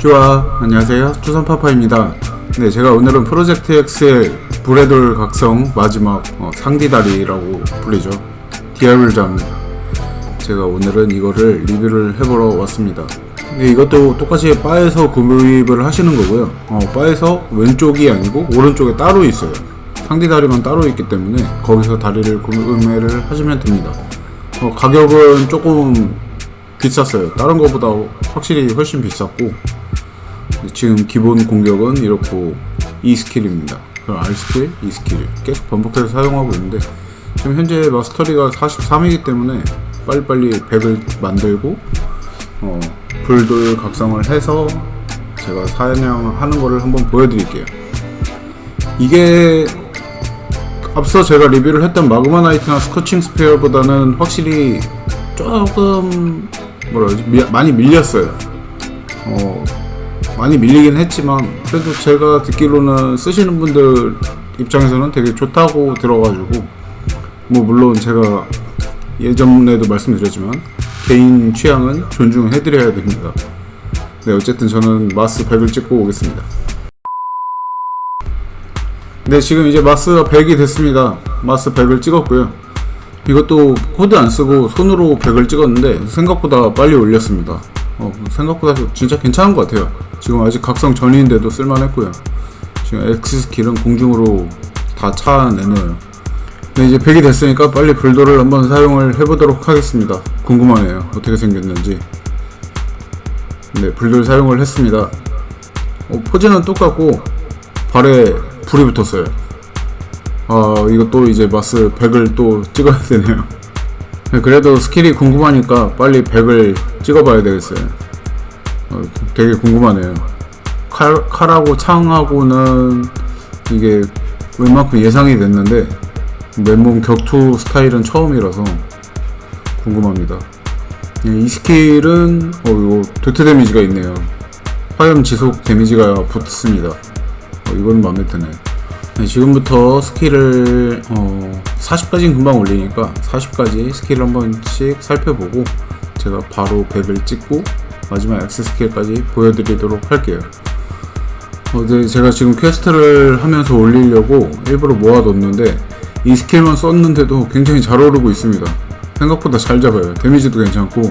좋아 안녕하세요. 추선파파입니다. 네 제가 오늘은 프로젝트 엑셀 불의돌 각성 마지막 어, 상디다리라고 불리죠. 디아블잠 제가 오늘은 이거를 리뷰를 해보러 왔습니다. 네, 이것도 똑같이 바에서 구입을 하시는 거고요. 어, 바에서 왼쪽이 아니고 오른쪽에 따로 있어요. 상디다리만 따로 있기 때문에 거기서 다리를 구매를 하시면 됩니다. 어, 가격은 조금 비쌌어요. 다른 거보다 확실히 훨씬 비쌌고 지금 기본 공격은 이렇고 E 스킬입니다. 그럼 R 스킬, E 스킬 계속 반복해서 사용하고 있는데 지금 현재 마스터리가 43이기 때문에 빨리빨리 100을 만들고 어, 불돌 각성을 해서 제가 사냥하는 거를 한번 보여드릴게요. 이게 앞서 제가 리뷰를 했던 마그마 나이트나 스커칭 스페어보다는 확실히 조금 뭐라 그러지 미- 많이 밀렸어요. 어, 많이 밀리긴 했지만 그래도 제가 듣기로는 쓰시는 분들 입장에서는 되게 좋다고 들어가지고 뭐 물론 제가 예전에도 말씀드렸지만 개인 취향은 존중해드려야 됩니다. 네 어쨌든 저는 마스 100을 찍고 오겠습니다. 네 지금 이제 마스가 100이 됐습니다. 마스 100을 찍었고요. 이것도 코드 안 쓰고 손으로 100을 찍었는데 생각보다 빨리 올렸습니다. 어, 생각보다 진짜 괜찮은 것 같아요. 지금 아직 각성 전인데도 쓸만했고요. 지금 X 스킬은 공중으로 다 차내네요. 네, 이제 100이 됐으니까 빨리 불도를 한번 사용을 해보도록 하겠습니다. 궁금하네요. 어떻게 생겼는지. 네, 불도를 사용을 했습니다. 어, 포즈는 똑같고 발에 불이 붙었어요. 아, 이것도 이제 마스 100을 또 찍어야 되네요. 네, 그래도 스킬이 궁금하니까 빨리 100을 찍어봐야 되겠어요. 어, 되게 궁금하네요. 칼, 칼하고 창하고는 이게 웬만큼 예상이 됐는데 맨몸 격투 스타일은 처음이라서 궁금합니다. 예, 이 스킬은 어, 이거 도트 데미지가 있네요. 화염 지속 데미지가 붙습니다. 어, 이건 마음에 드네. 네, 지금부터 스킬을 어, 40까지는 금방 올리니까 40까지 스킬을 한 번씩 살펴보고 제가 바로 100을 찍고 마지막 X 스킬까지 보여드리도록 할게요. 어, 네, 제가 지금 퀘스트를 하면서 올리려고 일부러 모아뒀는데 이 스킬만 썼는데도 굉장히 잘 오르고 있습니다. 생각보다 잘 잡아요. 데미지도 괜찮고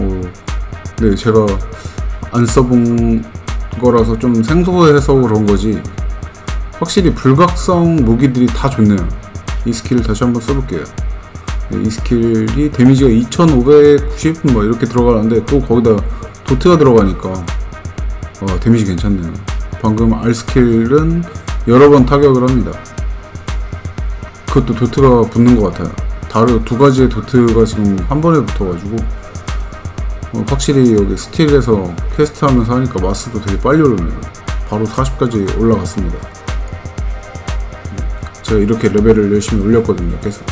어, 네 제가 안 써본 거라서 좀 생소해서 그런 거지 확실히 불각성 무기들이 다 좋네요. 이 스킬을 다시 한번 써볼게요. 네, 이 스킬이 데미지가 2590뭐 이렇게 들어가는데 또 거기다 도트가 들어가니까 어, 데미지 괜찮네요. 방금 R 스킬은 여러 번 타격을 합니다. 그것도 도트가 붙는 것 같아요. 다른 두 가지의 도트가 지금 한 번에 붙어가지고 어, 확실히 여기 스틸에서 퀘스트 하면서 하니까 마스도 되게 빨리 오르네요. 바로 40까지 올라갔습니다. 제가 이렇게 레벨을 열심히 올렸거든요, 계속.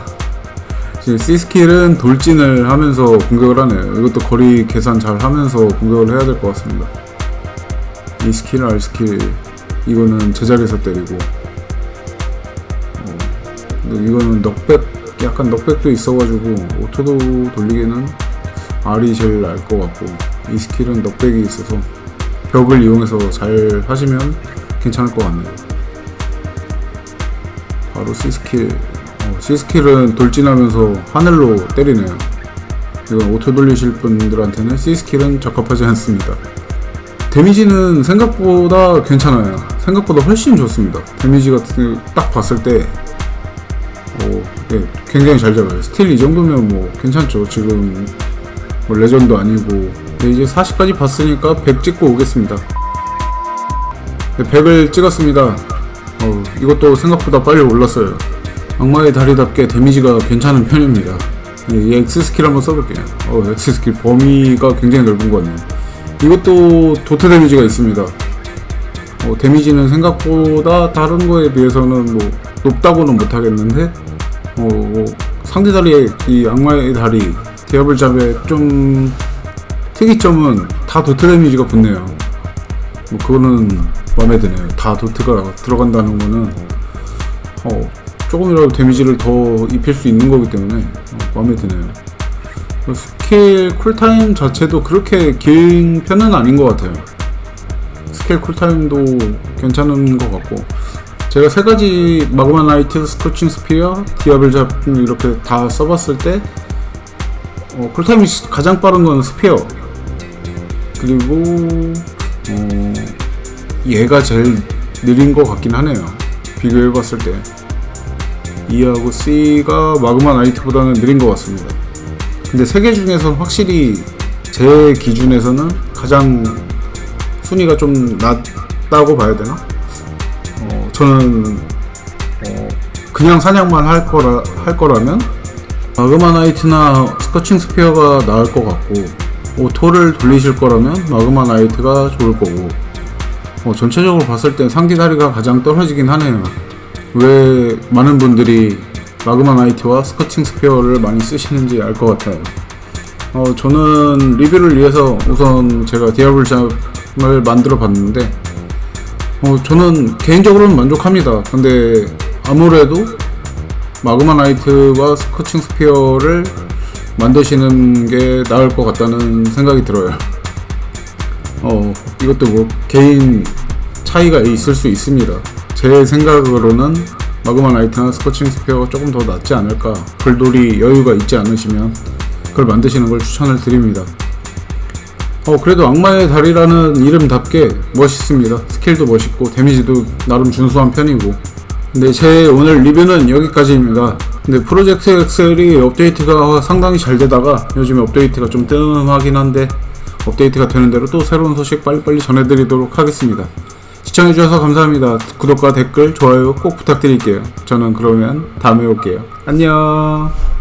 지금 C 스킬은 돌진을 하면서 공격을 하네요. 이것도 거리 계산 잘 하면서 공격을 해야 될 것 같습니다. 이 스킬, R 스킬, 이거는 제자리에서 때리고, 어, 이거는 넉백, 약간 넉백도 있어가지고, 오토도 돌리기는 R이 제일 나을 것 같고, 이 스킬은 넉백이 있어서 벽을 이용해서 잘 하시면 괜찮을 것 같네요. 바로 C 스킬. 어, C 스킬은 돌진하면서 하늘로 때리네요. 이건 오토 돌리실 분들한테는 C 스킬은 적합하지 않습니다. 데미지는 생각보다 괜찮아요. 생각보다 훨씬 좋습니다. 데미지 같은 딱 봤을 때, 오, 네, 굉장히 잘 잡아요. 스틸 이 정도면 뭐 괜찮죠. 지금 뭐 레전드 아니고. 네, 이제 40까지 봤으니까 100 찍고 오겠습니다. 네, 100을 찍었습니다. 어, 이것도 생각보다 빨리 올랐어요. 악마의 다리답게 데미지가 괜찮은 편입니다. 네, 이 X 스킬 한번 써볼게요. 어, X 스킬 범위가 굉장히 넓은 것 같네요. 이것도 도트 데미지가 있습니다. 어, 데미지는 생각보다 다른 거에 비해서는 뭐 높다고는 못하겠는데, 어, 뭐 상대 다리의 이 악마의 다리, 디아블 잡의 좀 특이점은 다 도트 데미지가 붙네요. 뭐 그거는 마음에 드네요. 다 도트가 들어간다는 거는 어, 조금이라도 데미지를 더 입힐 수 있는 거기 때문에 어, 마음에 드네요. 스킬 쿨타임 자체도 그렇게 긴 편은 아닌 것 같아요. 스킬 쿨타임도 괜찮은 것 같고 제가 세 가지 마그마 나이트, 스코칭 스피어, 디아블 잡 이렇게 다 써봤을 때 어, 쿨타임이 시- 가장 빠른 건 스피어 그리고 어, 얘가 제일 느린 것 같긴 하네요. 비교해봤을 때 E하고 C가 마그마 나이트보다는 느린 것 같습니다. 근데 세 개 중에서 확실히 제 기준에서는 가장 순위가 좀 낮다고 봐야 되나? 어, 저는 어, 그냥 사냥만 할 거라 할 거라면 마그마 나이트나 스커칭 스피어가 나을 것 같고 오토를 돌리실 거라면 마그마 나이트가 좋을 거고 어, 전체적으로 봤을 땐 상디 다리가 가장 떨어지긴 하네요. 왜 많은 분들이 마그마 나이트와 스커칭 스피어를 많이 쓰시는지 알 것 같아요. 어, 저는 리뷰를 위해서 우선 제가 디아블 잡을 만들어 봤는데, 어, 저는 개인적으로는 만족합니다. 근데 아무래도 마그마 나이트와 스커칭 스피어를 만드시는 게 나을 것 같다는 생각이 들어요. 어, 이것도 뭐 개인 차이가 있을 수 있습니다. 제 생각으로는 마그마 나이트나 스코칭 스피어가 조금 더 낫지 않을까. 불돌이 여유가 있지 않으시면 그걸 만드시는 걸 추천을 드립니다. 어, 그래도 악마의 다리라는 이름답게 멋있습니다. 스킬도 멋있고, 데미지도 나름 준수한 편이고. 근데 제 오늘 리뷰는 여기까지입니다. 근데 프로젝트 엑셀이 업데이트가 상당히 잘 되다가 요즘에 업데이트가 좀 뜸하긴 한데 업데이트가 되는 대로 또 새로운 소식 빨리빨리 전해드리도록 하겠습니다. 시청해주셔서 감사합니다. 구독과 댓글, 좋아요 꼭 부탁드릴게요. 저는 그러면 다음에 올게요. 안녕.